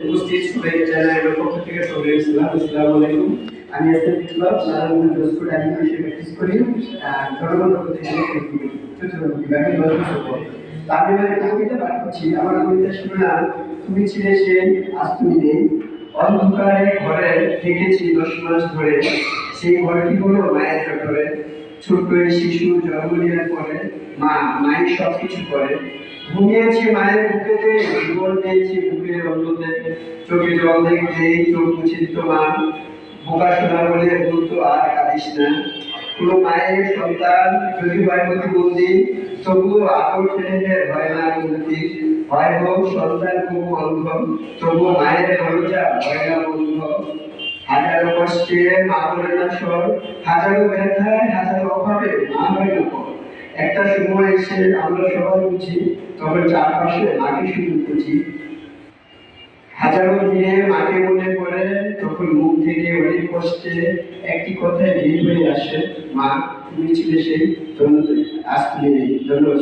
আমি বিষয়ে প্র্যাকটিস করি। আমি শুনলাম তুমি ছিলে সেই আজ তুমি নেই। অন্ধকারে ঘরে থেকেছি দশ মাস ধরে। সেই ঘরটি হলো মায়ের জঠরে এই শিশু জন্ম নেওয়ার পরে মা মাই সব কিছু করে। ঘুমিয়েছি মায়ের বুকেতে জীবন পেয়েছি বুকের অন্যতে চোখে জল দেখতে চোখ মুছে দিত মা। বোকা শোনা বলে বলতো আর কাঁদিস না। কোনো মায়ের সন্তান যদি হয় প্রতিবন্ধী তবুও আদর ফেলে হয় না মুক্তি হয় হোক সন্তান খুব অন্ধ, তবুও মায়ের দরজা হয় না বন্ধ। হাজারো কষ্টে মা বলে না সর হাজারো ব্যথায় হাজারো অভাবে মা হয় একটা সময় এসে আমরা সবাই বুঝি তখন চারপাশে মাকে শুধু বুঝি। হাজারো দিনে মাকে মনে পড়ে, তখন মুখ থেকে অনেক কষ্টে একটি কথায় বের হয়ে আসে, মা, তুমি ছিলে সেই ধন্য আজ তুমি নেই। ধন্যবাদ।